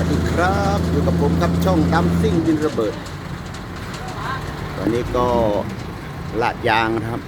วัสดีครับอยู่กับผมครับช่องดำซิ่งดินระเบิด ตอนนี้ก็ลาดยางนะครับ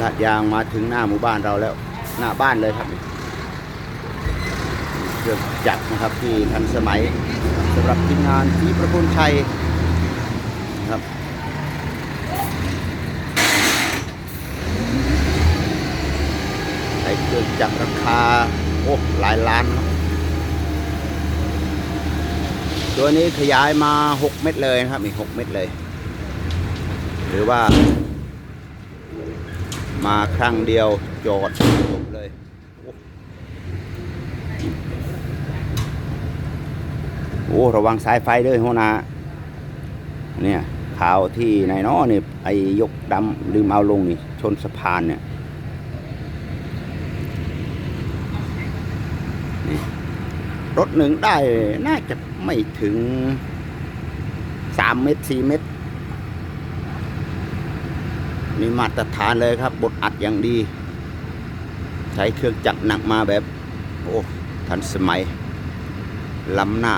ลาดยางมาถึงหน้าหมู่บ้านเราแล้ว หน้าบ้านเลยครับเครื่องจักรนะครับที่ทันสมัยสำหรับทีมงานที่ประคุณชัยนะครับใช้เครื่องจักรราคา โอ้หลายล้าน ตัวนี้ขยายมา 6 เม็ดเลยนะครับนี่6เม็ดเลย หรือว่า มาครั้งเดียวจอดจบเลยโอ้ระวังสายไฟด้วยหัวนาเนี่ยข่าวที่ไหนเนาะนี่ไอยกดำลืมเอาลงนี่ ชนสะพานเนี่ย รถหนึ่งได้น่าจะไม่ถึงสามเมตรสี่เมตรนี่มาตรฐานเลยครับบทอัดอย่างดี ใช้เครื่องจักรหนักมาแบบ โอ้ทันสมัยล้ำหน้า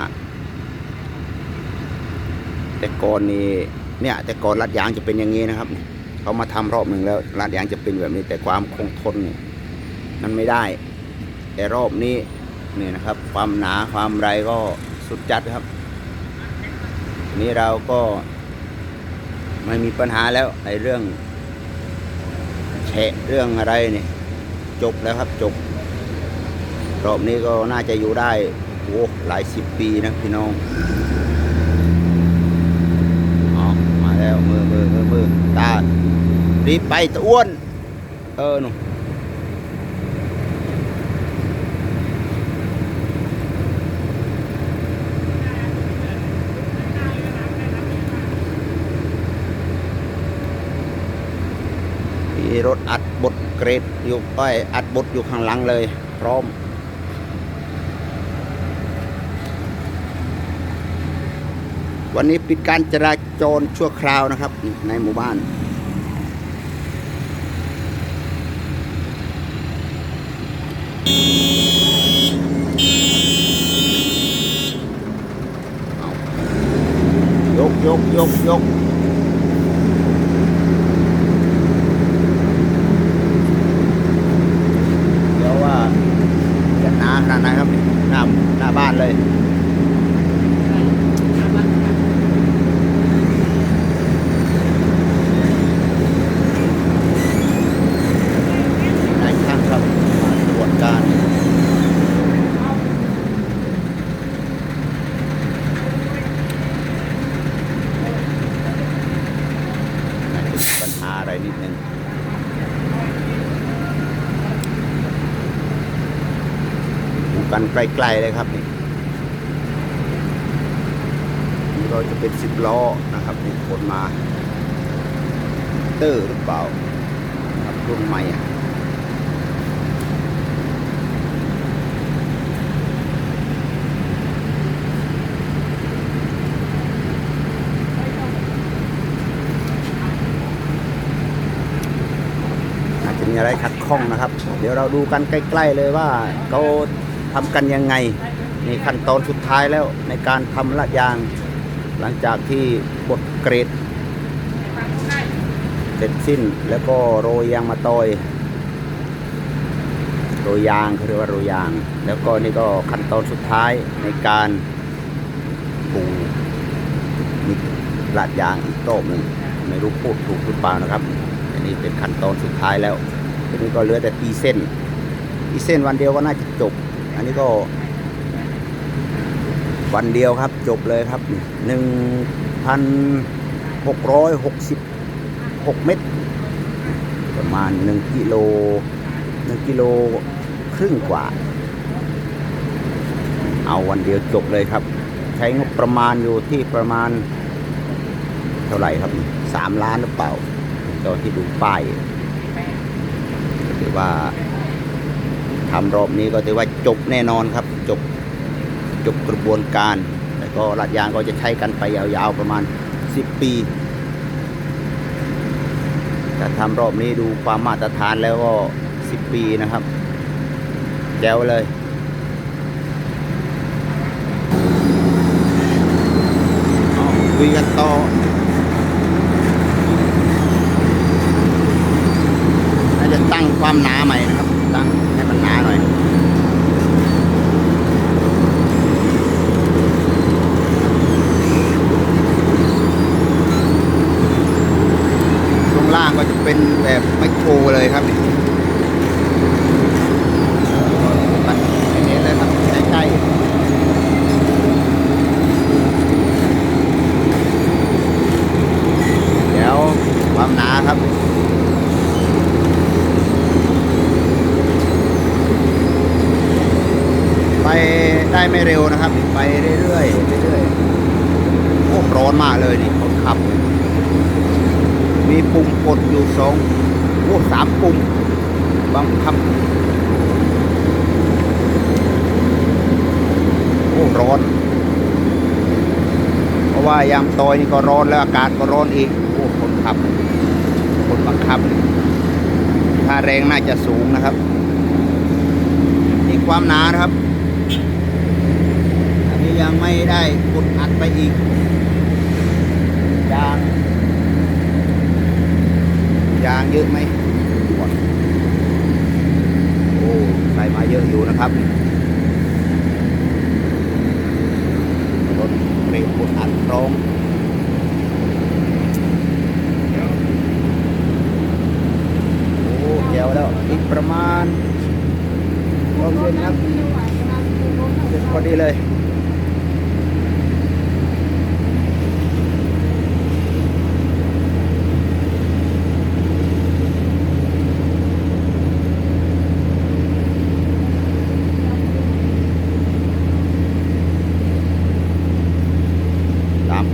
แต่ก่อนนี่เนี่ย แต่ก่อนลัดยางจะเป็นอย่างนี้นะครับ เขามาทำรอบหนึ่งแล้วลัดยางจะเป็นแบบนี้ แต่ความคงทนนี่มันไม่ได้ แต่รอบนี้ นี่นะครับ ความหนาความไรก็สุดจัดครับ นี่เราก็ไม่มีปัญหาแล้วในเรื่องแฉะเรื่องอะไรนี่จบแล้วครับจบ รอบนี้ก็น่าจะอยู่ได้โอ้หลายสิบปีนะพี่น้องเอมาแล้วมือมือมือมือตารีบไปตะอ้วน เออหนูมี รถอัดบดเกรดอยู่ไอยอัดบดอยู่ข้างหลังเลย พร้อม วันนี้ปิดการจราจรชั่วคราวนะครับ ในหมู่บ้านยกยกยกยก เดี๋ยวว่าจะหนาขนาดไหนครับนี่หน้าหน้าบ้านเลย นายช่างครับมาตรวจการน่าจะมีปัญหาอะไรนิดนึง ดู กันใกล้ๆเลยครับนี่นี่ก็จะเป็นสิบล้อนะครับนี่ขนมา เตอร์หรือเปล่าครับรุ่นใหม่อะอะมีอะไรขัดข้องนะครับ เดี๋ยวเราดูกันใกล้ ๆ เลยว่าเขา ทำกันยังไงนี่ขั้นตอนสุดท้ายแล้วในการทำละยาง หลังจากที่บดเกรด เสร็จสิ้นแล้วก็โรยยางมาตอยโรยยางเขาเรียกว่าโรยยาง แล้วก็นี่ก็ขั้นตอนสุดท้ายในการปูมีลาดยางอีกโต๊ะหนึ่งไม่รู้พูดถูกหรือเปล่านะครับ อันนี้เป็นขั้นตอนสุดท้ายแล้วทีนี้ก็เหลือแต่ตีเส้นตีเส้นวันเดียวก็น่าจะจบ อันนี้ก็วันเดียวครับจบเลยครับหนึ่งพันหกร้อยหกสิบ6เม็ดประมาณ 1 กิโล 1 กิโลครึ่งกว่า เอาวันเดียวจบเลยครับ ใช้งบประมาณอยู่ที่ประมาณ เท่าไหร่ครับ 3 ล้านหรือเปล่าตอนที่ดูป้ายก็ถือว่า ทำรอบนี้ก็ถือว่าจบแน่นอนครับจบจบกระบวนการแล้วก็ลัดยางก็จะใช้กันไปยาวๆประมาณ 10 ปีถ้าทำรอบนี้ดูความมาตรฐานแล้วก็ 10 ปีนะครับแจ๋วเลยคุยกันต่อน่าจะตั้งความหนาใหม่นะครับ ได้ไม่เร็วนะครับ ไปเรื่อยๆเรื่อยๆโอ้ร้อนมากเลยนี่คนขับ มีปุ่มกดอยู่สองโอ้สามปุ่มบังคับโอ้ร้อน เพราะว่ายามตอยนี่ก็ร้อนแล้วอากาศก็ร้อนอีกโอ้คนขับ คนบังคับถ้าแรงน่าจะสูงนะครับ นี่ความหนานะครับ ยังไม่ได้กดอัดไปอีกยางยางเยอะไหมก่อนโอ้ใส่มาเยอะอยู่นะครับรถเบรกกดอัดตรงโอ้เจียวแล้วอีกประมาณลมเย็นครับเสร็จพอดีเลย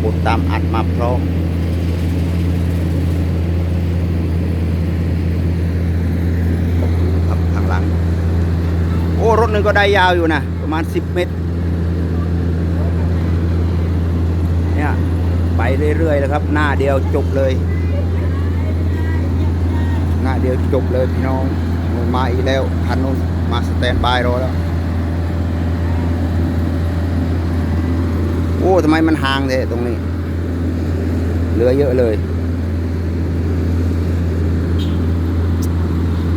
ปุดตามอัดมาพร้อมครับข้างหลัง โอ้ รถหนึ่งก็ได้ยาวอยู่นะ ประมาณ 10 เมตร เนี่ย ไปเรื่อยๆแล้วครับ หน้าเดียวจบเลย หน้าเดียวจบเลยพี่น้องมาอีกแล้วคันนู้นมาสแตนบายรอแล้ว โอ้ทำไมมันห่างเทตรงนี้ เหลือเยอะเลย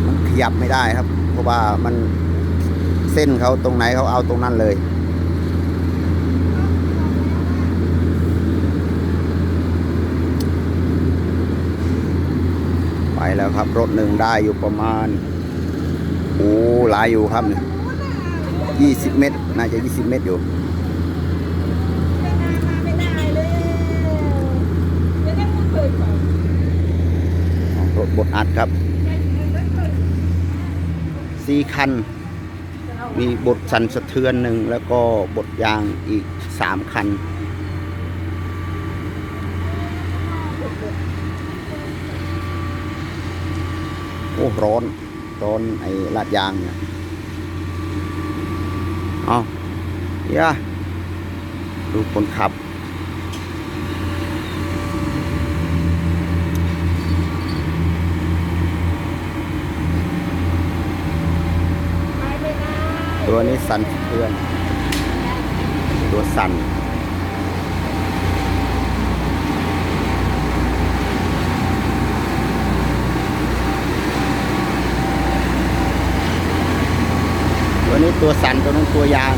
มันขยับไม่ได้ครับ เพราะว่ามันเส้นเขาตรงไหนเขาเอาตรงนั้นเลยไปแล้วครับ รถหนึ่งได้อยู่ประมาณ โอ้หลายอยู่ครับนี่ยี่สิบเมตร น่าจะยี่สิบเมตรอยู่ บดอัดครับสี่คัน มีบทสันสะเทือนหนึ่งแล้วก็บทยางอีกสามคัน โอ้ร้อน ร้อนไอ้ลาดยางเนี่ยเอาย่าดูคนขับ ตัวนี้สั่นเทือน ตัวสั่นตัวนี้ตัวสั่นตัวนั้นตัวยาง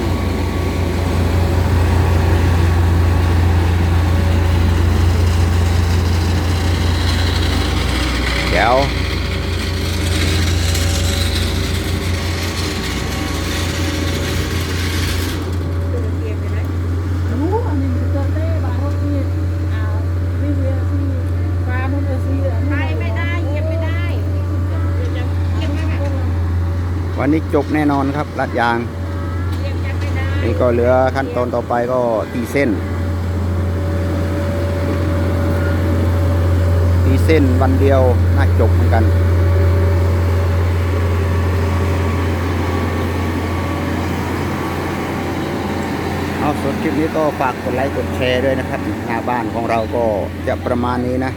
เดี๋ยว ไปไม่ได้เหยียบไม่ได้เหยียบไม่ได้ วันนี้จบแน่นอนครับลัดยางนี่ก็เหลือขั้นตอนต่อไปก็ตีเส้น ตีเส้นวันเดียวน่าจบเหมือนกันเอาส่วนคลิปนี้ก็ฝากกดไลค์กดแชร์ด้วยนะครับหน้าบ้านของเราก็จะประมาณนี้นะ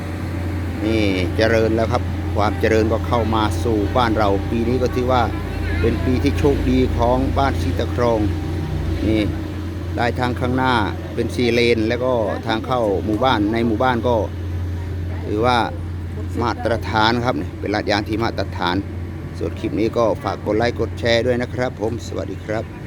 นี่เจริญแล้วครับ ความเจริญก็เข้ามาสู่บ้านเราปีนี้ก็ถือว่า เป็นปีที่โชคดีของบ้านชีตะครองนี่ได้ทางข้างหน้าเป็นสีเลน แล้วก็ทางเข้าหมู่บ้านในหมู่บ้านก็ถือว่ามาตรฐานครับเนี่ยเป็นลาดยางที่มาตรฐานส่วนคลิปนี้ก็ฝากกดไลค์กดแชร์ด้วยนะครับ ผมสวัสดีครับ